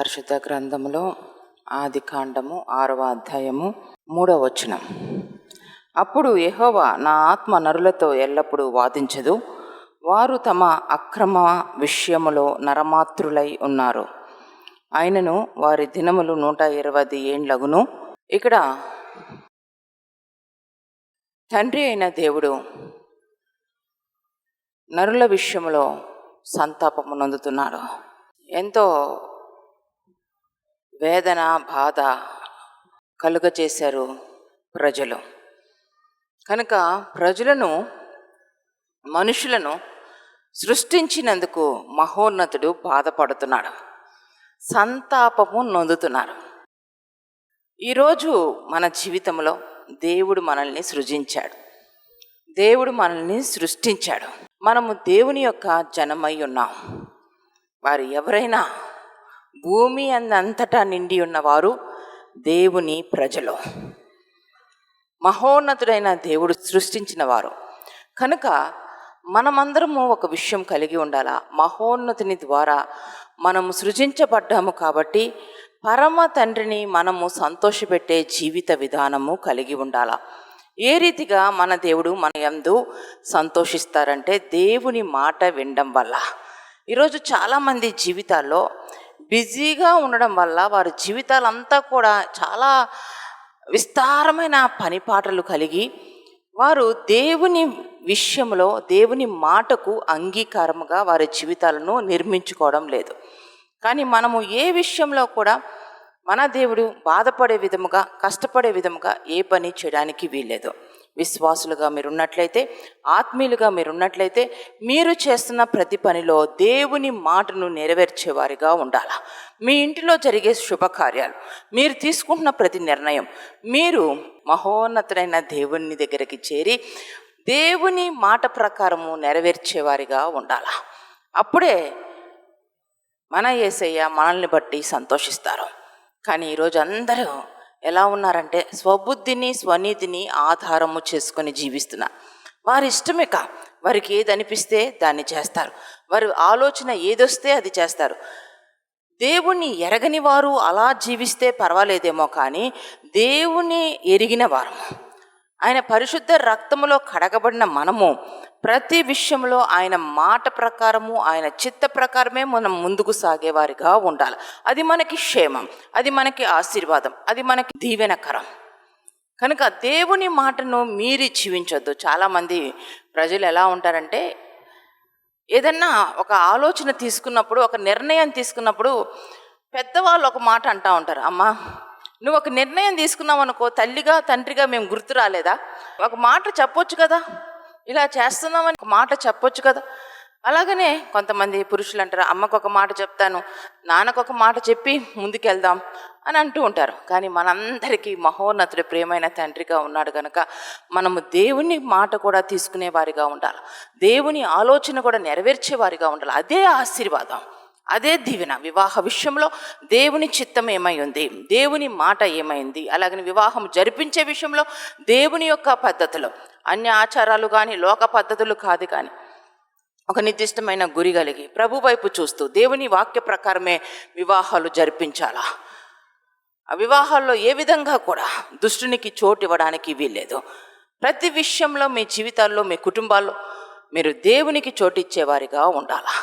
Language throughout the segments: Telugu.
పరిశుద్ధ గ్రంథములో ఆది కాండము ఆరవ అధ్యాయము మూడవ వచనం. అప్పుడు యహోవా నా ఆత్మ నరులతో ఎల్లప్పుడూ వాదించదు. వారు తమ అక్రమ విషయములో నరమాత్రులై ఉన్నారు. ఆయనను వారి దినములు నూట ఇరవై ఏండ్లగును. ఇక్కడ తండ్రి అయిన దేవుడు నరుల విషయంలో సంతాపము నొందుతున్నాడు. ఎంతో వేదన బాధ కలుగజేశారు ప్రజలు. కనుక ప్రజలను మనుషులను సృష్టించినందుకు మహోన్నతుడు బాధపడుతున్నాడు. సంతాపము నొందుతున్నారు. ఈరోజు మన జీవితంలో దేవుడు మనల్ని సృజించాడు. దేవుడు మనల్ని సృష్టించాడు. మనము దేవుని యొక్క జనమై ఉన్నాం. వారు ఎవరైనా భూమి అంతటా నిండి ఉన్నవారు దేవుని ప్రజలు. మహోన్నతుడైన దేవుడు సృష్టించిన వారు. కనుక మనమందరము ఒక విషయం కలిగి ఉండాలా? మహోన్నతుని ద్వారా మనము సృజించబడ్డాము కాబట్టి పరమ తండ్రిని మనము సంతోషపెట్టే జీవిత విధానము కలిగి ఉండాలా? ఏ రీతిగా మన దేవుడు మన యందు సంతోషిస్తారంటే దేవుని మాట వినడం వల్ల. ఈరోజు చాలామంది జీవితాల్లో బిజీగా ఉండడం వల్ల వారి జీవితాలంతా కూడా చాలా విస్తారమైన పనిపాటలు కలిగి వారు దేవుని విషయంలో దేవుని మాటకు అంగీకారముగా వారి జీవితాలను నిర్మించుకోవడం లేదు. కానీ మనము ఏ విషయంలో కూడా మన దేవుడు బాధపడే విధముగా కష్టపడే విధముగా ఏ పని చేయడానికి వీల్లేదు. విశ్వాసులుగా మీరున్నట్లయితే ఆత్మీయులుగా మీరున్నట్లయితే మీరు చేస్తున్న ప్రతి పనిలో దేవుని మాటను నెరవేర్చేవారిగా ఉండాలి? మీ ఇంటిలో జరిగే శుభకార్యాలు మీరు తీసుకుంటున్న ప్రతి నిర్ణయం మీరు మహోన్నతుడైన దేవుని దగ్గరికి చేరి దేవుని మాట ప్రకారము నెరవేర్చేవారిగా ఉండాలి? అప్పుడే మన యేసయ్య మనల్ని బట్టి సంతోషిస్తారు. కానీ ఈరోజు అందరూ ఎలా ఉన్నారంటే స్వబుద్ధిని స్వనీతిని ఆధారము చేసుకొని జీవిస్తున్నారు వారి ఇష్టమేక వారికి ఏది అనిపిస్తే దాన్ని చేస్తారు. వారి ఆలోచన ఏదొస్తే అది చేస్తారు. దేవుణ్ణి ఎరగని వారు అలా జీవిస్తే పర్వాలేదేమో కానీ దేవుని ఎరిగిన వారము. ఆయన పరిశుద్ధ రక్తములో కడగబడిన మనము ప్రతి విషయంలో ఆయన మాట ప్రకారము ఆయన చిత్త ప్రకారమే మనం ముందుకు సాగేవారిగా ఉండాలి. అది మనకి క్షేమం అది మనకి ఆశీర్వాదం అది మనకి దీవెనకరం. కనుక దేవుని మాటను మీరి జీవించొద్దు. చాలామంది ప్రజలు ఎలా ఉంటారంటే ఏదన్నా ఒక ఆలోచన తీసుకున్నప్పుడు ఒక నిర్ణయం తీసుకున్నప్పుడు పెద్దవాళ్ళు ఒక మాట అంటూ ఉంటారు. అమ్మా నువ్వు ఒక నిర్ణయం తీసుకున్నావు అనుకో తల్లిగా తండ్రిగా మేము గుర్తు రాలేదా? ఒక మాట చెప్పొచ్చు కదా? ఇలా చేస్తున్నామని ఒక మాట చెప్పొచ్చు కదా. అలాగనే కొంతమంది పురుషులు అంటారు అమ్మకు ఒక మాట చెప్తాను నాన్నకు ఒక మాట చెప్పి ముందుకెళ్దాం అని అంటూ ఉంటారు. కానీ మనందరికీ మహోన్నతుడి ప్రేమైన తండ్రిగా ఉన్నాడు కనుక మనము దేవుని మాట కూడా తీసుకునే వారిగా ఉండాలి. దేవుని ఆలోచన కూడా నెరవేర్చే వారిగా ఉండాలి. అదే ఆశీర్వాదం అదే దీవెన. వివాహ విషయంలో దేవుని చిత్తం ఏమై ఉంది దేవుని మాట ఏమైంది? అలాగని వివాహం జరిపించే విషయంలో దేవుని యొక్క పద్ధతులు అన్ని ఆచారాలు కానీ లోక పద్ధతులు కాదు కానీ ఒక నిర్దిష్టమైన గురి కలిగి ప్రభు వైపు చూస్తూ దేవుని వాక్య ప్రకారమే వివాహాలు జరిపించాలా? ఆ వివాహాల్లో ఏ విధంగా కూడా దుష్టునికి చోటు ఇవ్వడానికి వీల్లేదు. ప్రతి విషయంలో మీ జీవితాల్లో మీ కుటుంబాల్లో మీరు దేవునికి చోటు ఇచ్చేవారిగా ఉండాలా?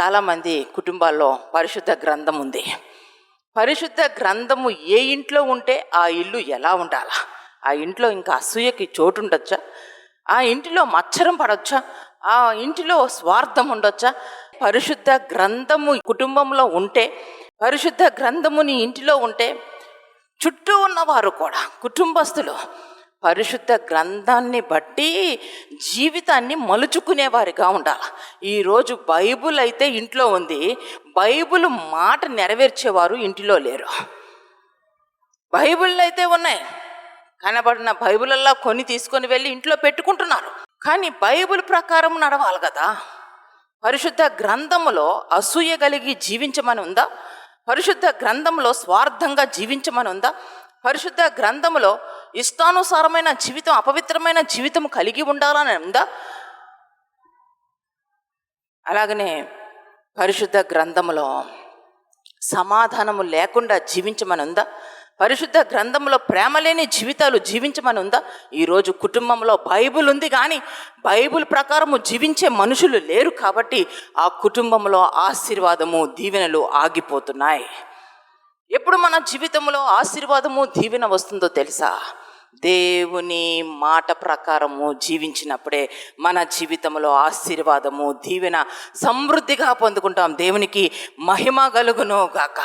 చాలామంది కుటుంబాల్లో పరిశుద్ధ గ్రంథం ఉంది. పరిశుద్ధ గ్రంథము ఏ ఇంట్లో ఉంటే ఆ ఇల్లు ఎలా ఉండాలా? ఆ ఇంట్లో ఇంకా అసూయకి చోటు ఉండొచ్చా ఆ ఇంటిలో మచ్చరం పడొచ్చా? ఆ ఇంటిలో స్వార్థం ఉండొచ్చా? పరిశుద్ధ గ్రంథము కుటుంబంలో ఉంటే పరిశుద్ధ గ్రంథము నీ ఇంటిలో ఉంటే చుట్టూ ఉన్నవారు కూడా కుటుంబస్తులు పరిశుద్ధ గ్రంథాన్ని బట్టి జీవితాన్ని మలుచుకునేవారిగా ఉండాలి. ఈరోజు బైబుల్ అయితే ఇంట్లో ఉంది. బైబుల్ మాట నెరవేర్చేవారు ఇంటిలో లేరు. బైబిల్ అయితే ఉన్నాయి. కనబడిన బైబిలల్లా కొని తీసుకొని వెళ్ళి ఇంట్లో పెట్టుకుంటున్నారు. కానీ బైబిల్ ప్రకారం నడవాలి కదా. పరిశుద్ధ గ్రంథములో అసూయ కలిగి జీవించమని ఉందా? పరిశుద్ధ గ్రంథంలో స్వార్థంగా జీవించమని ఉందా? పరిశుద్ధ గ్రంథములో ఇష్టానుసారమైన జీవితం అపవిత్రమైన జీవితం కలిగి ఉండాలని ఉందా? అలాగనే పరిశుద్ధ గ్రంథములో సమాధానము లేకుండా జీవించమని ఉందా? పరిశుద్ధ గ్రంథంలో ప్రేమ లేని జీవితాలు జీవించమని ఉందా? ఈరోజు కుటుంబంలో బైబిల్ ఉంది కానీ బైబిల్ ప్రకారము జీవించే మనుషులు లేరు కాబట్టి ఆ కుటుంబంలో ఆశీర్వాదము దీవెనలు ఆగిపోతున్నాయి. ఎప్పుడు మన జీవితంలో ఆశీర్వాదము దీవెన వస్తుందో తెలుసా? దేవుని మాట ప్రకారము జీవించినప్పుడే మన జీవితంలో ఆశీర్వాదము దీవెన సమృద్ధిగా పొందుకుంటాం. దేవునికి మహిమ కలుగును గాక.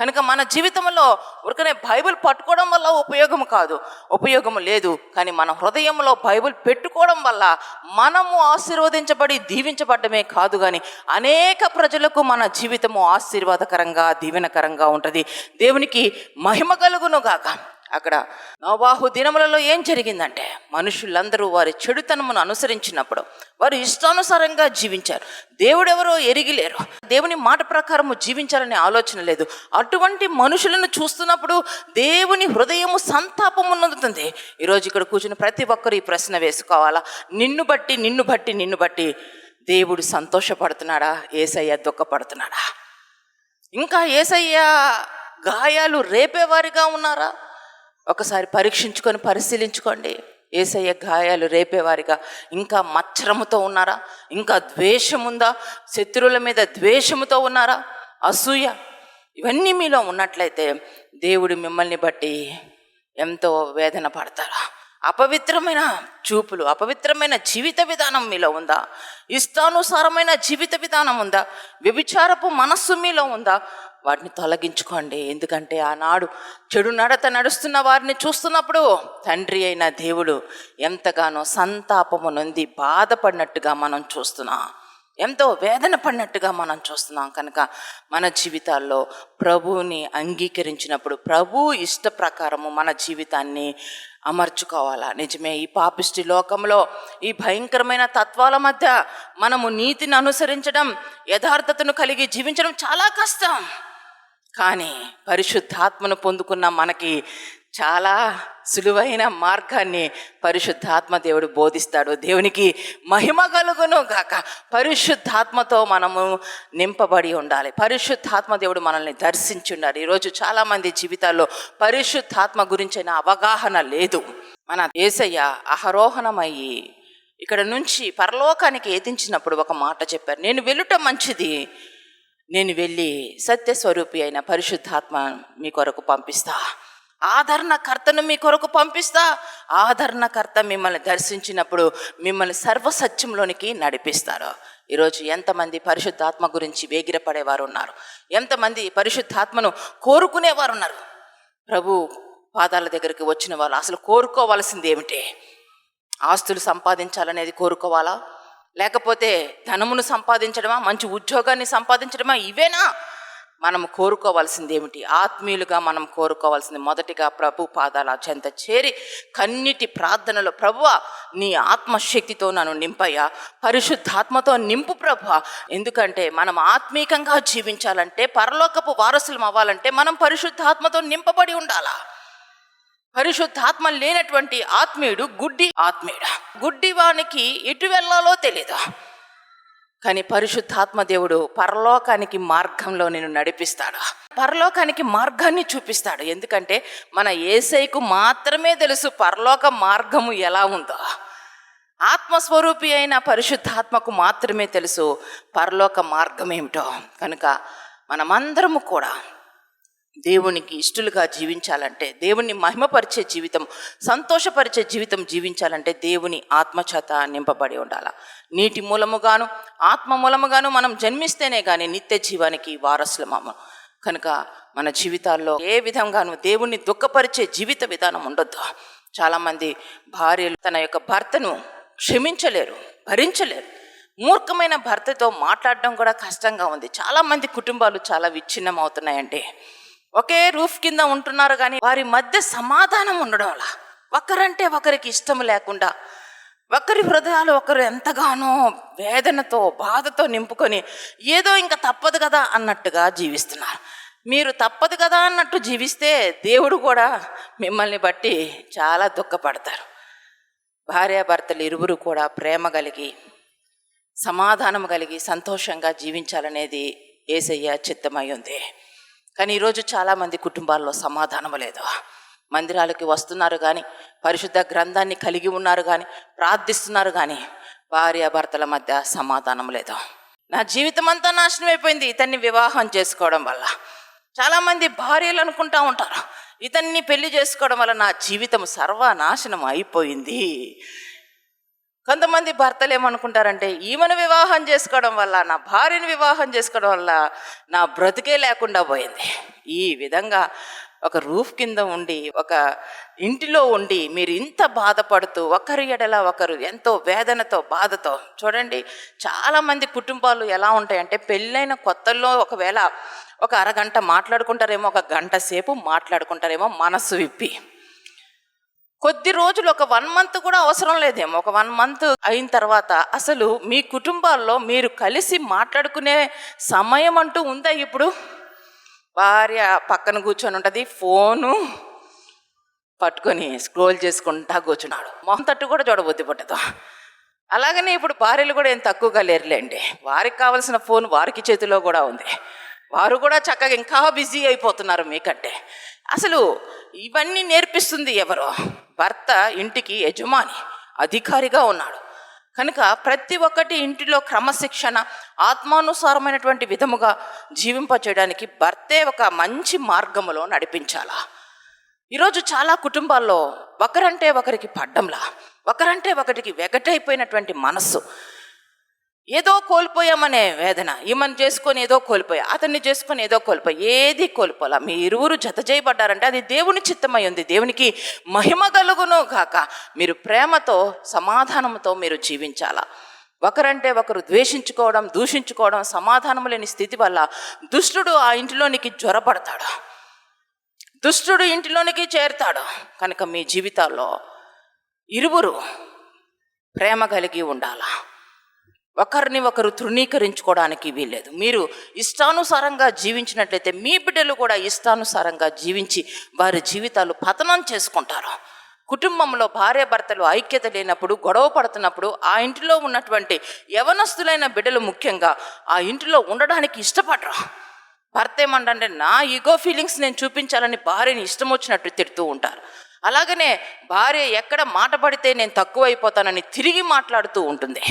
కనుక మన జీవితంలో ఉరకనే బైబిల్ పట్టుకోవడం వల్ల ఉపయోగం కాదు. ఉపయోగం లేదు. కానీ మన హృదయంలో బైబిల్ పెట్టుకోవడం వల్ల మనము ఆశీర్వదించబడి దీవించబడమే కాదు కానీ అనేక ప్రజలకు మన జీవితము ఆశీర్వాదకరంగా దీవెనకరంగా ఉంటుంది. దేవునికి మహిమ కలుగును గాక. అక్కడ నోబాహు దినములలో ఏం జరిగిందంటే మనుషులందరూ వారి చెడుతనమును అనుసరించినప్పుడు వారు ఇష్టానుసారంగా జీవించారు. దేవుడెవరో ఎరిగిలేరు. దేవుని మాట ప్రకారము జీవించాలనే ఆలోచన లేదు. అటువంటి మనుషులను చూస్తున్నప్పుడు దేవుని హృదయము సంతాపము నొందుతుంది. ఈరోజు ఇక్కడ కూర్చుని ప్రతి ఒక్కరు ఈ ప్రశ్న వేసుకోవాలా? నిన్ను బట్టి నిన్ను బట్టి నిన్ను బట్టి దేవుడు సంతోషపడుతున్నాడా? ఏసయ్య దుఃఖపడుతున్నాడా? ఇంకా ఏసయ్య గాయాలు రేపేవారిగా ఉన్నారా? ఒకసారి పరీక్షించుకొని పరిశీలించుకోండి. ఏసయ్య గాయాలు రేపేవారిగా. ఇంకా మచ్చరముతో ఉన్నారా? ఇంకా ద్వేషం ఉందా శత్రువుల మీద ద్వేషముతో ఉన్నారా? అసూయ. ఇవన్నీ మీలో ఉన్నట్లయితే దేవుడు మిమ్మల్ని బట్టి ఎంతో వేదన పడతారా? అపవిత్రమైన చూపులు అపవిత్రమైన జీవిత విధానం మీలో ఉందా? ఇష్టానుసారమైన జీవిత విధానం ఉందా? వ్యభిచారపు మనస్సు మీలో ఉందా? వాటిని తొలగించుకోండి. ఎందుకంటే ఆనాడు చెడు నడత నడుస్తున్న వారిని చూస్తున్నప్పుడు తండ్రి అయిన దేవుడు ఎంతగానో సంతాపము నొంది బాధపడినట్టుగా మనం చూస్తున్నాం. ఎంతో వేదన పడినట్టుగా మనం చూస్తున్నాం. కనుక మన జీవితాల్లో ప్రభువుని అంగీకరించినప్పుడు ప్రభు ఇష్ట ప్రకారము మన జీవితాన్ని అమర్చుకోవాలా? నిజమే ఈ పాపిష్టి లోకంలో ఈ భయంకరమైన తత్వాల మధ్య మనము నీతిని అనుసరించడం యథార్థతను కలిగి జీవించడం చాలా కష్టం. కానీ పరిశుద్ధాత్మను పొందుకున్న మనకి చాలా సులువైన మార్గాన్ని పరిశుద్ధాత్మ దేవుడు బోధిస్తాడు. దేవునికి మహిమ కలుగును గాక. పరిశుద్ధాత్మతో మనము నింపబడి ఉండాలి. పరిశుద్ధాత్మ దేవుడు మనల్ని దర్శించి ఉండాలి ఈరోజు చాలామంది జీవితాల్లో పరిశుద్ధాత్మ గురించిన అవగాహన లేదు. మన ఏసయ్య అహరోహణమయ్యి ఇక్కడ నుంచి పరలోకానికి ఏదించినప్పుడు ఒక మాట చెప్పారు. నేను వెళ్ళుట మంచిది నేను వెళ్ళి సత్యస్వరూపి అయిన పరిశుద్ధాత్మ మీ కొరకు పంపిస్తా. ఆదరణకర్తను మీ కొరకు పంపిస్తా. ఆదరణకర్త మిమ్మల్ని దర్శించినప్పుడు మిమ్మల్ని సర్వసత్యంలోనికి నడిపిస్తారు. ఈరోజు ఎంతమంది పరిశుద్ధాత్మ గురించి వేగిరపడేవారు ఉన్నారు. ఎంతమంది పరిశుద్ధాత్మను కోరుకునేవారు ఉన్నారు. ప్రభు పాదాల దగ్గరికి వచ్చిన వాళ్ళు అసలు కోరుకోవాల్సింది ఏమిటి? ఆస్తులు సంపాదించాలనేది కోరుకోవాలా? లేకపోతే ధనమును సంపాదించడమా మంచి ఉద్యోగాన్ని సంపాదించడమా ఇవేనా? మనం కోరుకోవాల్సింది ఏమిటి ఆత్మీయులుగా మనం కోరుకోవాల్సింది మొదటిగా ప్రభు పాదాల చెంత చేరి కన్నిటి ప్రార్థనలో ప్రభువ నీ ఆత్మశక్తితో నన్ను నింపయ్యా. పరిశుద్ధాత్మతో నింపు ప్రభు. ఎందుకంటే మనం ఆత్మీకంగా జీవించాలంటే పరలోకపు వారసులం అవ్వాలంటే మనం పరిశుద్ధాత్మతో నింపబడి ఉండాలా? పరిశుద్ధాత్మ లేనటువంటి ఆత్మీయుడు గుడ్డి ఆత్మీయుడు. గుడ్డివానికి ఎటు వెళ్ళాలో తెలీదు. కానీ పరిశుద్ధాత్మ దేవుడు పరలోకానికి మార్గంలో నేను నడిపిస్తాడు. పరలోకానికి మార్గాన్ని చూపిస్తాడు. ఎందుకంటే మన ఏసైకు మాత్రమే తెలుసు పరలోక మార్గము ఎలా ఉందో. ఆత్మస్వరూపి అయిన పరిశుద్ధాత్మకు మాత్రమే తెలుసు పరలోక మార్గం ఏమిటో. కనుక మనమందరము కూడా దేవునికి ఇష్టలుగా జీవించాలంటే దేవుని మహిమపరిచే జీవితం సంతోషపరిచే జీవితం జీవించాలంటే దేవుని ఆత్మచేత నింపబడి ఉండాల. నీటి మూలముగాను ఆత్మ మూలముగాను మనం జన్మిస్తేనే కానీ నిత్య జీవానికి వారసులమము. కనుక మన జీవితాల్లో ఏ విధంగానూ దేవుణ్ణి దుఃఖపరిచే జీవిత విధానం ఉండొద్దు. చాలామంది భార్యలు తన యొక్క భర్తను క్షమించలేరు భరించలేరు. మూర్ఖమైన భర్తతో మాట్లాడడం కూడా కష్టంగా ఉంది. చాలామంది కుటుంబాలు చాలా విచ్ఛిన్నం అవుతున్నాయండి ఒకే రూఫ్ కింద ఉంటున్నారు కానీ వారి మధ్య సమాధానం ఉండడంలా ఒకరంటే ఒకరికి ఇష్టం లేకుండా ఒకరి హృదయాలు ఒకరు ఎంతగానో వేదనతో బాధతో నింపుకొని ఏదో ఇంకా తప్పదు కదా అన్నట్టుగా జీవిస్తున్నారు. మీరు తప్పదు కదా అన్నట్టు జీవిస్తే దేవుడు కూడా మిమ్మల్ని బట్టి చాలా దుఃఖపడతారు. భార్యాభర్తలు ఇరువురు కూడా ప్రేమ కలిగి సమాధానం కలిగి సంతోషంగా జీవించాలనేది ఏసయ్య చిత్తమై ఉంది. కానీ ఈరోజు చాలామంది కుటుంబాల్లో సమాధానం లేదు. మందిరాలకి వస్తున్నారు కానీ పరిశుద్ధ గ్రంథాన్ని కలిగి ఉన్నారు కానీ ప్రార్థిస్తున్నారు కానీ భార్య భర్తల మధ్య సమాధానం లేదు. నా జీవితం అంతా నాశనం అయిపోయింది ఇతన్ని వివాహం చేసుకోవడం వల్ల. చాలామంది భార్యలు అనుకుంటా ఉంటారు ఇతన్ని పెళ్ళి చేసుకోవడం వల్ల నా జీవితం సర్వనాశనం అయిపోయింది. కొంతమంది భర్తలు ఏమనుకుంటారంటే ఈమెను వివాహం చేసుకోవడం వల్ల నా భార్యను వివాహం చేసుకోవడం వల్ల నా బ్రతికే లేకుండా పోయింది. ఈ విధంగా ఒక రూఫ్ కింద ఉండి ఒక ఇంటిలో ఉండి మీరు ఇంత బాధపడుతూ ఒకరి ఎడల ఒకరు ఎంతో వేదనతో బాధతో చూడండి చాలామంది కుటుంబాలు ఎలా ఉంటాయంటే పెళ్ళైన కొత్తల్లో ఒకవేళ ఒక అరగంట మాట్లాడుకుంటారేమో ఒక గంట సేపు మాట్లాడుకుంటారేమో మనస్సు విప్పి. కొద్ది రోజులు ఒక వన్ మంత్ కూడా అవసరం లేదేమో. ఒక వన్ మంత్ అయిన తర్వాత అసలు మీ కుటుంబాల్లో మీరు కలిసి మాట్లాడుకునే సమయం అంటూ ఉందా ఇప్పుడు? భార్య పక్కన కూర్చొని ఉంటుంది ఫోను పట్టుకొని స్క్రోల్ చేసుకుంటా కూర్చున్నాడు. మొహం తట్టు కూడా చూడబుద్ధి పట్టదు. అలాగనే ఇప్పుడు భార్యలు కూడా ఏం తక్కువగా లేరులేండి. వారికి కావలసిన ఫోన్ వారికి చేతిలో కూడా ఉంది. వారు కూడా చక్కగా ఇంకా బిజీ అయిపోతున్నారు మీకంటే. అసలు ఇవన్నీ నేర్పిస్తుంది ఎవరో? భర్త ఇంటికి యజమాని అధికారిగా ఉన్నాడు. కనుక ప్రతి ఒక్కటి ఇంటిలో క్రమశిక్షణ ఆత్మానుసారమైనటువంటి విధముగా జీవింపచేయడానికి భర్తే ఒక మంచి మార్గములో నడిపించాలా. ఈరోజు చాలా కుటుంబాల్లో ఒకరంటే ఒకరికి పడ్డంలా ఒకరంటే ఒకరికి వెగటైపోయినటువంటి మనస్సు. ఏదో కోల్పోయామనే వేదన. ఈమెను చేసుకొని ఏదో కోల్పోయా అతన్ని చేసుకొని ఏదో కోల్పోయా ఏది కోల్పోలా. మీ ఇరువురు జత చేయబడ్డారంటే అది దేవుని చిత్తమై ఉంది. దేవునికి మహిమ కలుగును కాక మీరు ప్రేమతో సమాధానంతో మీరు జీవించాలా. ఒకరంటే ఒకరు ద్వేషించుకోవడం దూషించుకోవడం సమాధానం లేని స్థితి వల్ల దుష్టుడు ఆ ఇంటిలోనికి జ్వరపడతాడు. దుష్టుడు ఇంటిలోనికి చేరుతాడు. కనుక మీ జీవితాల్లో ఇరువురు ప్రేమ కలిగి ఉండాలా. ఒకరిని ఒకరు తృణీకరించుకోవడానికి వీల్లేదు. మీరు ఇష్టానుసారంగా జీవించినట్లయితే మీ బిడ్డలు కూడా ఇష్టానుసారంగా జీవించి వారి జీవితాలు పతనం చేసుకుంటారు. కుటుంబంలో భార్యాభర్తలు ఐక్యత లేనప్పుడు గొడవ పడుతున్నప్పుడు ఆ ఇంటిలో ఉన్నటువంటి యవనస్తులైన బిడ్డలు ముఖ్యంగా ఆ ఇంటిలో ఉండడానికి ఇష్టపడరు. భర్త ఏమంటే నా ఈగో ఫీలింగ్స్ నేను చూపించాలని భార్యని ఇష్టం వచ్చినట్టు తిడుతూ ఉంటారు. అలాగనే భార్య ఎక్కడ మాట పడితే నేను తక్కువ అయిపోతానని తిరిగి మాట్లాడుతూ ఉంటుంది.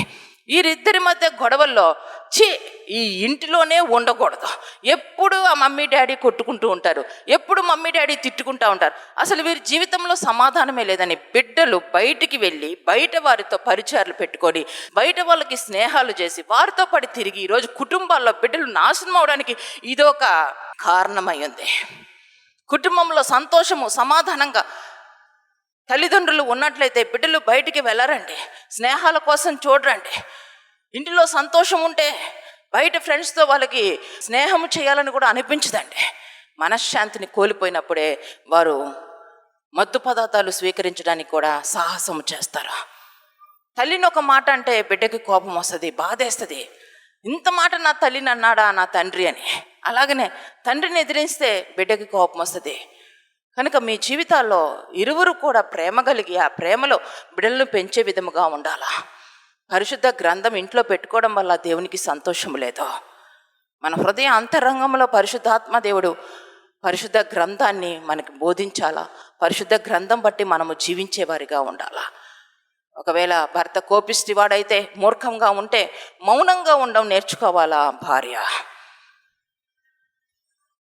వీరిద్దరి మధ్య గొడవల్లో చి ఈ ఇంటిలోనే ఉండకూడదు. ఎప్పుడు ఆ మమ్మీ డాడీ కొట్టుకుంటూ ఉంటారు. ఎప్పుడు మమ్మీ డాడీ తిట్టుకుంటూ ఉంటారు. అసలు వీరి జీవితంలో సమాధానమే లేదని బిడ్డలు బయటికి వెళ్ళి బయట వారితో పరిచయాలు పెట్టుకొని బయట వాళ్ళకి స్నేహాలు చేసి వారితో పడి తిరిగి ఈరోజు కుటుంబాల్లో బిడ్డలు నాశనం అవడానికి ఇదొక కారణమై ఉంది. కుటుంబంలో సంతోషము సమాధానంగా తల్లిదండ్రులు ఉన్నట్లయితే బిడ్డలు బయటికి వెళ్ళరండి. స్నేహాల కోసం చూడరండి. ఇంటిలో సంతోషం ఉంటే బయట ఫ్రెండ్స్తో వాళ్ళకి స్నేహం చేయాలని కూడా అనిపించదండి. మనశ్శాంతిని కోల్పోయినప్పుడే వారు మత్తు పదార్థాలు స్వీకరించడానికి కూడా సాహసం చేస్తారు. తల్లిని ఒక మాట అంటే బిడ్డకి కోపం వస్తుంది బాధేస్తుంది. ఇంత మాట నా తల్లిని అన్నాడా నా తండ్రి అని. అలాగనే తండ్రిని ఎదిరిస్తే బిడ్డకి కోపం వస్తుంది. కనుక మీ జీవితాల్లో ఇరువురు కూడా ప్రేమ కలిగి ఆ ప్రేమలో బిడలను పెంచే విధముగా ఉండాలా? పరిశుద్ధ గ్రంథం ఇంట్లో పెట్టుకోవడం వల్ల దేవునికి సంతోషం లేదు. మన హృదయ అంతరంగంలో పరిశుద్ధాత్మ దేవుడు పరిశుద్ధ గ్రంథాన్ని మనకి బోధించాలా? పరిశుద్ధ గ్రంథం బట్టి మనము జీవించేవారిగా ఉండాలా? ఒకవేళ భర్త కోపిష్టివాడైతే మూర్ఖంగా ఉంటే మౌనంగా ఉండడం నేర్చుకోవాలా భార్య?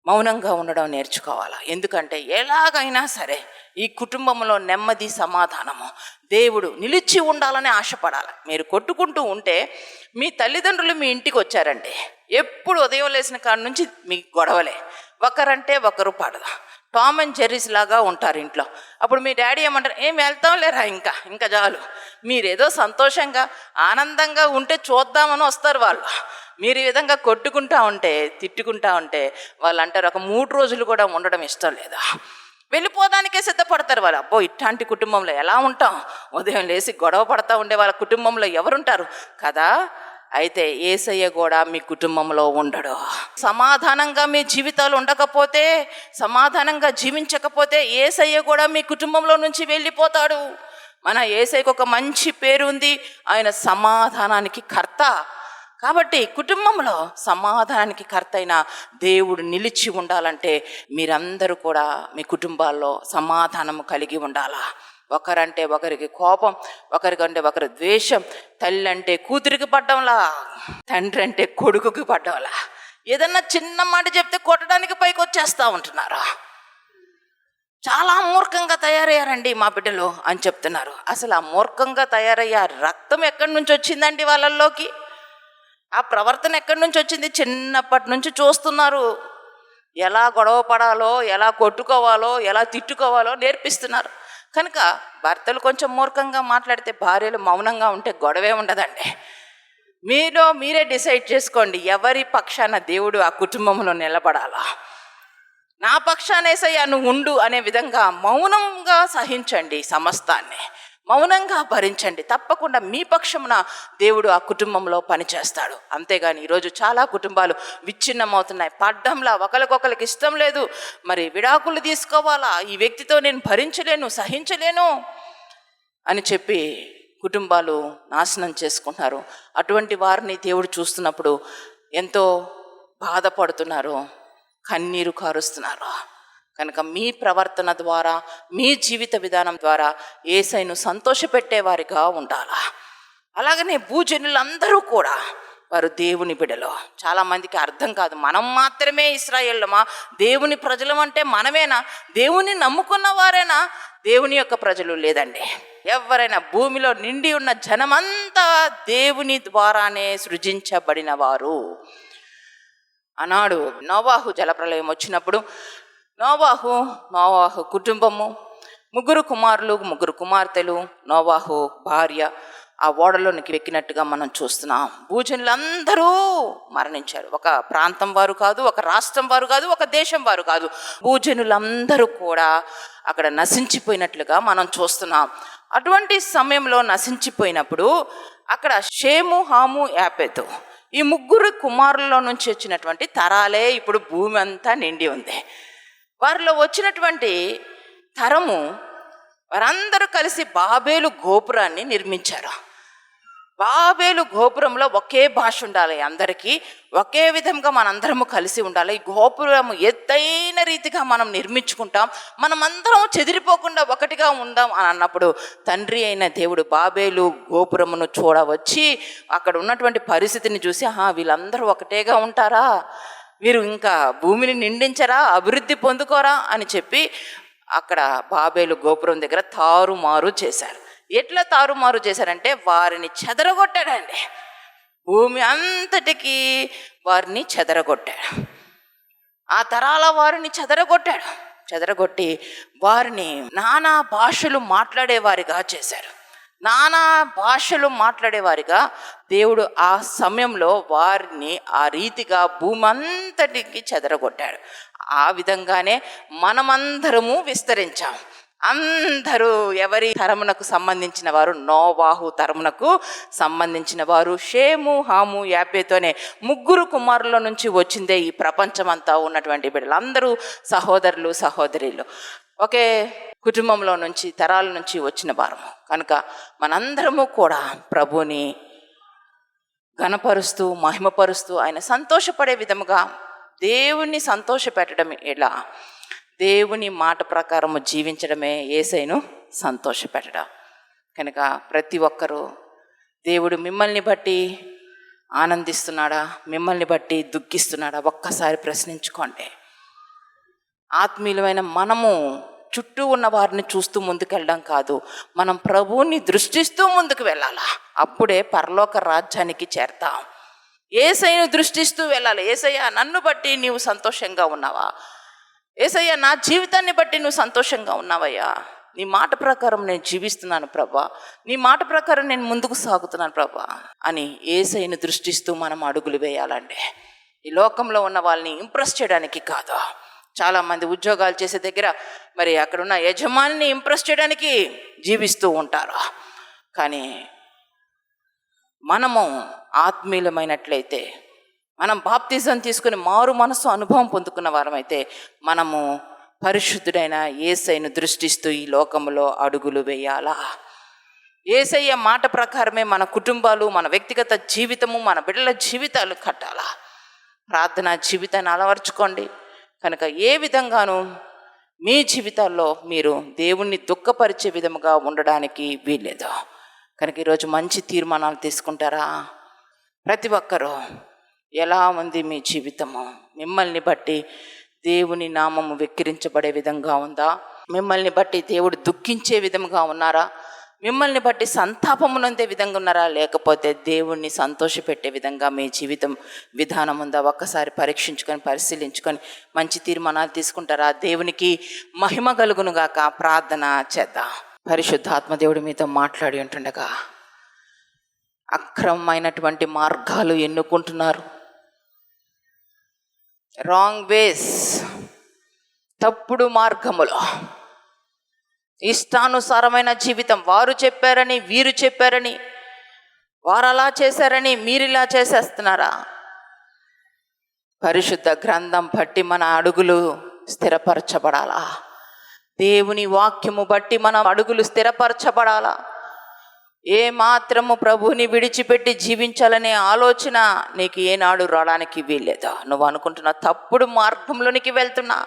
మౌనంగా ఉండడం నేర్చుకోవాలా? ఎందుకంటే ఎలాగైనా సరే ఈ కుటుంబంలో నెమ్మది సమాధానము. దేవుడు నిలిచి ఉండాలని ఆశపడాలి. మీరు కొట్టుకుంటూ ఉంటే మీ తల్లిదండ్రులు మీ ఇంటికి వచ్చారండి ఎప్పుడు ఉదయం లేచిన కాడ నుంచి మీ గొడవలే. ఒకరంటే ఒకరు పడదు? టామ్ అండ్ జెర్రీస్ లాగా ఉంటారు ఇంట్లో. అప్పుడు మీ డాడీ ఏమంటారు ఏం వెళ్తాం లేరా ఇంకా? ఇంకా చాలు. మీరేదో సంతోషంగా ఆనందంగా ఉంటే చూద్దామని వస్తారు వాళ్ళు. మీరు ఈ విధంగా కొట్టుకుంటా ఉంటే తిట్టుకుంటా ఉంటే వాళ్ళు అంటారు ఒక మూడు రోజులు కూడా ఉండడం ఇష్టం లేదా? వెళ్ళిపోదానికే సిద్ధపడతారు వాళ్ళు. అబ్బో ఇట్లాంటి కుటుంబంలో ఎలా ఉంటాం? ఉదయం లేచి గొడవ పడతా ఉండే వాళ్ళ కుటుంబంలో ఎవరుంటారు? కదా అయితే ఏసయ్య కూడా మీ కుటుంబంలో ఉండడు. సమాధానంగా మీ జీవితాలు ఉండకపోతే సమాధానంగా జీవించకపోతే ఏసయ్య కూడా మీ కుటుంబంలో నుంచి వెళ్ళిపోతాడు. మన ఏసైకి ఒక మంచి పేరు ఉంది. ఆయన సమాధానానికి కర్త. కాబట్టి కుటుంబంలో సమాధానానికి కర్త అయిన దేవుడు నిలిచి ఉండాలంటే మీరందరూ కూడా మీ కుటుంబాల్లో సమాధానము కలిగి ఉండాలా? ఒకరంటే ఒకరికి కోపం ఒకరికంటే ఒకరి ద్వేషం తల్లి అంటే కూతురికి పడ్డంలా తండ్రి అంటే కొడుకుకి పడ్డంలా. ఏదన్నా చిన్న మాట చెప్తే కొట్టడానికి పైకి వచ్చేస్తూ ఉంటున్నారా? చాలా మూర్ఖంగా తయారయ్యారండి మా బిడ్డలు అని చెప్తున్నారు. అసలు ఆ మూర్ఖంగా తయారయ్యే రక్తం ఎక్కడి నుంచి వచ్చిందండి వాళ్ళల్లోకి? ఆ ప్రవర్తన ఎక్కడి నుంచి వచ్చింది? చిన్నప్పటి నుంచి చూస్తున్నారు. ఎలా గొడవ పడాలో ఎలా కొట్టుకోవాలో ఎలా తిట్టుకోవాలో నేర్పిస్తున్నారు. కనుక భర్తలు కొంచెం మూర్ఖంగా మాట్లాడితే భార్యలు మౌనంగా ఉంటే గొడవే ఉండదండి. మీలో మీరే డిసైడ్ చేసుకోండి ఎవరి పక్షాన దేవుడు ఆ కుటుంబంలో నిలబడాలా? నా పక్షానేసయ్యా నువ్వు ఉండు అనే విధంగా మౌనంగా సహించండి సమస్తాన్ని. మౌనంగా భరించండి. తప్పకుండా మీ పక్షమున దేవుడు ఆ కుటుంబంలో పనిచేస్తాడు. అంతేగాని ఈరోజు చాలా కుటుంబాలు విచ్ఛిన్నమవుతున్నాయి. పడ్డంలా ఒకరికొకరికి ఇష్టం లేదు. మరి విడాకులు తీసుకోవాలా? ఈ వ్యక్తితో నేను భరించలేను సహించలేను అని చెప్పి కుటుంబాలు నాశనం చేసుకుంటున్నారు. అటువంటి వారిని దేవుడు చూస్తున్నప్పుడు ఎంతో బాధపడుతున్నారు. కన్నీరు కారుస్తున్నారు. కనుక మీ ప్రవర్తన ద్వారా మీ జీవిత విధానం ద్వారా ఏసైను సంతోషపెట్టేవారిగా ఉండాలా? అలాగనే భూజనులందరూ కూడా వారు దేవుని బిడలో. చాలామందికి అర్థం కాదు. మనం మాత్రమే ఇస్రాయేళ్ళమా? దేవుని ప్రజలం అంటే మనమేనా? దేవుని నమ్ముకున్న వారేనా? దేవుని యొక్క ప్రజలు లేదండి. ఎవరైనా భూమిలో నిండి ఉన్న జనమంతా దేవుని ద్వారానే సృజించబడిన వారు ఆనాడు నోవాహు జలప్రలయం వచ్చినప్పుడు నోవాహు నోవాహు కుటుంబము ముగ్గురు కుమారులు ముగ్గురు కుమార్తెలు నోవాహు భార్య ఆ ఓడలోనికి వెక్కినట్టుగా మనం చూస్తున్నాం. భూజనులందరూ మరణించారు. ఒక ప్రాంతం వారు కాదు ఒక రాష్ట్రం వారు కాదు ఒక దేశం వారు కాదు. భూజనులందరూ కూడా అక్కడ నశించిపోయినట్లుగా మనం చూస్తున్నాం. అటువంటి సమయంలో నశించిపోయినప్పుడు అక్కడ షేము హాము యాపెతు ఈ ముగ్గురు కుమారుల్లో నుంచి వచ్చినటువంటి తరాలే ఇప్పుడు భూమి అంతా నిండి ఉంది. వారిలో వచ్చినటువంటి తరము వారందరూ కలిసి బాబేలు గోపురాన్ని నిర్మించారు. బాబేలు గోపురంలో ఒకే భాష ఉండాలి అందరికీ ఒకే విధంగా మనందరము కలిసి ఉండాలి. ఈ గోపురం ఎత్తైన రీతిగా మనం నిర్మించుకుంటాం. మనమందరం చెదిరిపోకుండా ఒకటిగా ఉందాం అని అన్నప్పుడు తండ్రి అయిన దేవుడు బాబేలు గోపురమును చూడవచ్చి అక్కడ ఉన్నటువంటి పరిస్థితిని చూసి ఆహా వీళ్ళందరూ ఒకటేగా ఉంటారా? వీరు ఇంకా భూమిని నిండించరా అభివృద్ధి పొందుకోరా అని చెప్పి అక్కడ బాబేలు గోపురం దగ్గర తారుమారు చేశారు. ఎట్లా తారుమారు చేశారంటే వారిని చెదరగొట్టాడండి. భూమి అంతటికి వారిని చెదరగొట్టాడు. ఆ తరాల వారిని చెదరగొట్టాడు. చెదరగొట్టి వారిని నానా భాషలు మాట్లాడేవారిగా చేశారు. నానా భాషలు మాట్లాడేవారిగా దేవుడు ఆ సమయంలో వారిని ఆ రీతిగా భూమంతటికి చెదరగొట్టాడు. ఆ విధంగానే మనమందరము విస్తరించాం. అందరూ ఎవరి తరమునకు సంబంధించిన వారు? నోవాహు తరమునకు సంబంధించిన వారు. షేము హాము యాపేతోనే ముగ్గురు కుమారుల నుంచి వచ్చిందే ఈ ప్రపంచమంతా ఉన్నటువంటి బిడ్డలు అందరూ సహోదరులు సహోదరులు. ఒకే కుటుంబంలో నుంచి తరాల నుంచి వచ్చిన వారము కనుక మనందరము కూడా ప్రభుని ఘనపరుస్తూ మహిమపరుస్తూ ఆయన సంతోషపడే విధముగా దేవుణ్ణి సంతోషపెట్టడం ఎలా? దేవుని మాట ప్రకారము జీవించడమే ఏసైను సంతోషపెట్టడం. కనుక ప్రతి ఒక్కరూ దేవుడు మిమ్మల్ని బట్టి ఆనందిస్తున్నాడా? మిమ్మల్ని బట్టి దుఃఖిస్తున్నాడా? ఒక్కసారి ప్రశ్నించుకోండి. ఆత్మీయులమైన మనము చుట్టూ ఉన్న వారిని చూస్తూ ముందుకెళ్ళడం కాదు. మనం ప్రభువుని దృష్టిస్తూ ముందుకు వెళ్ళాలా? అప్పుడే పరలోక రాజ్యానికి చేరతాం. ఏసైను దృష్టిస్తూ వెళ్ళాలి. ఏసయ్య నన్ను బట్టి నీవు సంతోషంగా ఉన్నావా? ఏసయ్య నా జీవితాన్ని బట్టి నువ్వు సంతోషంగా ఉన్నావయ్యా? నీ మాట ప్రకారం నేను జీవిస్తున్నాను ప్రభా. నీ మాట ప్రకారం నేను ముందుకు సాగుతున్నాను ప్రభా అని ఏసైను దృష్టిస్తూ మనం అడుగులు వేయాలండి. ఈ లోకంలో ఉన్న వాళ్ళని ఇంప్రెస్ చేయడానికి కాదు. చాలామంది ఉద్యోగాలు చేసే దగ్గర మరి అక్కడున్న యజమానిని ఇంప్రెస్ చేయడానికి జీవిస్తూ ఉంటారు. కానీ మనము ఆత్మీయులమైనట్లయితే మనం బాప్తిజం తీసుకుని మారు మనసు అనుభవం పొందుకున్న వారమైతే మనము పరిశుద్ధుడైన ఏసైను దృష్టిస్తూ ఈ లోకములో అడుగులు వేయాలా? ఏసయ్య మాట ప్రకారమే మన కుటుంబాలు మన వ్యక్తిగత జీవితము మన బిడ్డల జీవితాలు కట్టాలా? ప్రార్థన జీవితాన్ని అలవర్చుకోండి. కనుక ఏ విధంగానూ మీ జీవితాల్లో మీరు దేవుణ్ణి దుఃఖపరిచే విధముగా ఉండడానికి వీల్లేదు. కనుక ఈరోజు మంచి తీర్మానాలు తీసుకుంటారా? ప్రతి ఒక్కరూ ఎలా ఉంది మీ జీవితము? మిమ్మల్ని బట్టి దేవుని నామము వెక్కిరించబడే విధంగా ఉందా? మిమ్మల్ని బట్టి దేవుడు దుఃఖించే విధంగా ఉన్నారా? మిమ్మల్ని బట్టి సంతాపము నొందే విధంగా ఉన్నారా? లేకపోతే దేవుణ్ణి సంతోషపెట్టే విధంగా మీ జీవితం విధానం ఉందా? ఒక్కసారి పరీక్షించుకొని పరిశీలించుకొని మంచి తీర్మానాలు తీసుకుంటారా? దేవునికి మహిమ కలుగునుగాక. ప్రార్థన చేద్దాం. పరిశుద్ధాత్మ దేవుడు మీతో మాట్లాడి ఉంటుండగా అక్రమమైనటువంటి మార్గాలు ఎన్నుకుంటున్నారు. రాంగ్ వేస్ తప్పుడు మార్గములో ఇష్టానుసారమైన జీవితం. వారు చెప్పారని వీరు చెప్పారని వారు అలా చేశారని మీరు ఇలా చేసేస్తున్నారా? పరిశుద్ధ గ్రంథం బట్టి మన అడుగులు స్థిరపరచబడాలా? దేవుని వాక్యము బట్టి మన అడుగులు స్థిరపరచబడాలా? ఏ మాత్రము ప్రభువుని విడిచిపెట్టి జీవించాలనే ఆలోచన నీకు ఏనాడు రావడానికి వీల్లేదా? నువ్వు అనుకుంటున్న తప్పుడు మార్గంలోనికి వెళ్తున్నా.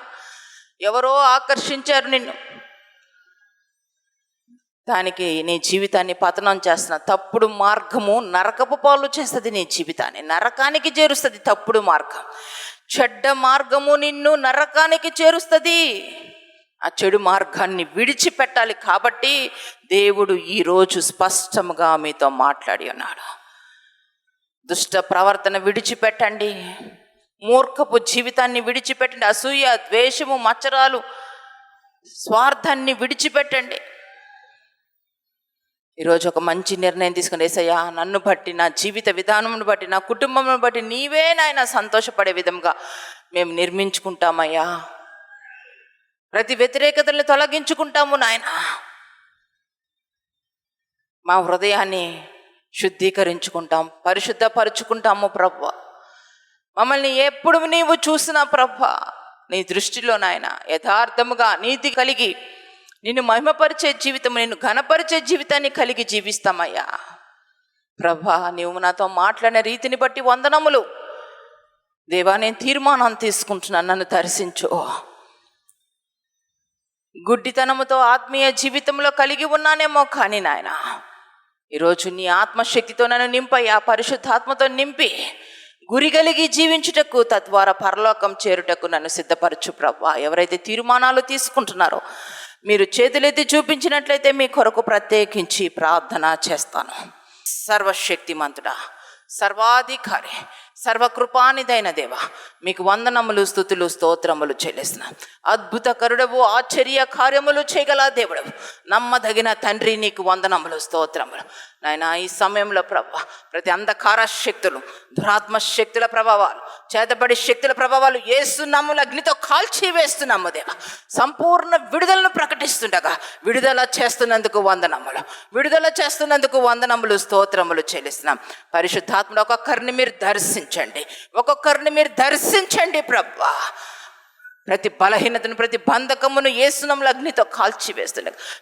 ఎవరో ఆకర్షించారు నిన్ను. దానికి నీ జీవితాన్ని పతనం చేస్తున్న తప్పుడు మార్గము నరకపు పాలు చేస్తుంది నీ జీవితాన్ని. నరకానికి చేరుస్తుంది తప్పుడు మార్గం. చెడ్డ మార్గము నిన్ను నరకానికి చేరుస్తుంది. ఆ చెడు మార్గాన్ని విడిచిపెట్టాలి కాబట్టి దేవుడు ఈరోజు స్పష్టముగా మీతో మాట్లాడి ఉన్నాడు. దుష్ట ప్రవర్తన విడిచిపెట్టండి. మూర్ఖపు జీవితాన్ని విడిచిపెట్టండి. అసూయ ద్వేషము మచ్చరాలు స్వార్థాన్ని విడిచిపెట్టండి. ఈరోజు ఒక మంచి నిర్ణయం తీసుకుని ఏసయ్యా నన్ను బట్టి నా జీవిత విధానమును బట్టి నా కుటుంబమును బట్టి నీవే నాయన సంతోషపడే విధంగా మేము నిర్మించుకుంటామయ్యా. ప్రతి వ్యతిరేకతల్ని తొలగించుకుంటాము నాయన. మా హృదయాన్ని శుద్ధీకరించుకుంటాం పరిశుద్ధపరుచుకుంటాము ప్రభ. మమ్మల్ని ఎప్పుడు నీవు చూసినా ప్రభ నీ దృష్టిలో నాయన యథార్థముగా నీతి కలిగి నిన్ను మహిమపరిచే జీవితం నిన్ను ఘనపరిచే జీవితాన్ని కలిగి జీవిస్తామయ్యా. ప్రభా నీవు నాతో మాట్లాడిన రీతిని బట్టి వందనములు. దేవా నేను తీర్మానం తీసుకుంటున్నాను నన్ను దర్శించు. గుడ్డితనముతో ఆత్మీయ జీవితంలో కలిగి ఉన్నానేమో కానీ నాయన ఈరోజు నీ ఆత్మశక్తితో నన్ను నింపయ్యా పరిశుద్ధాత్మతో నింపి గురి కలిగి జీవించుటకు తద్వారా పరలోకం చేరుటకు నన్ను సిద్ధపరచు ప్రభా. ఎవరైతే తీర్మానాలు తీసుకుంటున్నారో మీరు చేతులెత్తి చూపించినట్లయితే మీ కొరకు ప్రత్యేకించి ప్రార్థన చేస్తాను. సర్వశక్తిమంతుడా సర్వాధికారి సర్వకృపానిదైన దేవ మీకు వందనములు స్థుతులు స్తోత్రములు చెల్లిస్తున్నాం. అద్భుత కరుడవు ఆశ్చర్య కార్యములు చేయగల దేవుడవు. నమ్మదగిన తండ్రి నీకు వందనములు స్తోత్రములు. నాయన ఈ సమయంలో ప్రభ ప్రతి అంధకార శక్తులు దురాత్మ శక్తుల ప్రభావాలు చేతబడి శక్తుల ప్రభావాలు ఏస్తున్నాములు అగ్నితో కాల్చి వేస్తున్నాము దేవ. సంపూర్ణ విడుదలను ప్రకటిస్తుండగా విడుదల చేస్తున్నందుకు వందనములు విడుదల చేస్తున్నందుకు వందనములు స్తోత్రములు చెల్లిస్తున్నాం. పరిశుద్ధాత్మలో ఒక్కొక్కరిని మీరు దర్శించండి. ఒక్కొక్కరిని మీరు దర్శించండి ప్రభా. ప్రతి బలహీనతను ప్రతి బంధకమును ఏసునంలో అగ్నితో కాల్చి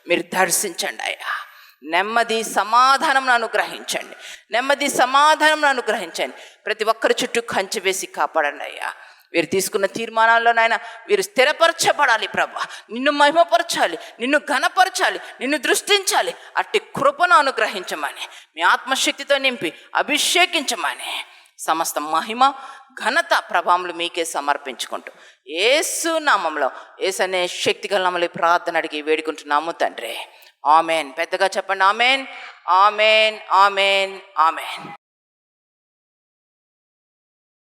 మీరు దర్శించండి అయ్యా. నెమ్మది సమాధానం అనుగ్రహించండి. నెమ్మది సమాధానం అనుగ్రహించండి. ప్రతి ఒక్కరి చుట్టూ కంచె వేసి కాపాడండి అయ్యా. వీరు తీసుకున్న తీర్మానాల్లో నాయన వీరు స్థిరపరచబడాలి ప్రభా. నిన్ను మహిమపరచాలి నిన్ను ఘనపరచాలి నిన్ను దృష్టించాలి. అట్టి కృపను అనుగ్రహించమని మీ ఆత్మశక్తితో నింపి అభిషేకించమని. సమస్త మహిమ ఘనత ప్రభావములు మీకే సమర్పించుకుంటూ. ఏసు నామంలో ఏసనే శక్తి గల నామములో ప్రార్థన అడిగి వేడుకుంటున్నాము తండ్రి. ఆమెన్. పెద్దగా చెప్పండి ఆమెన్. Amen amen amen.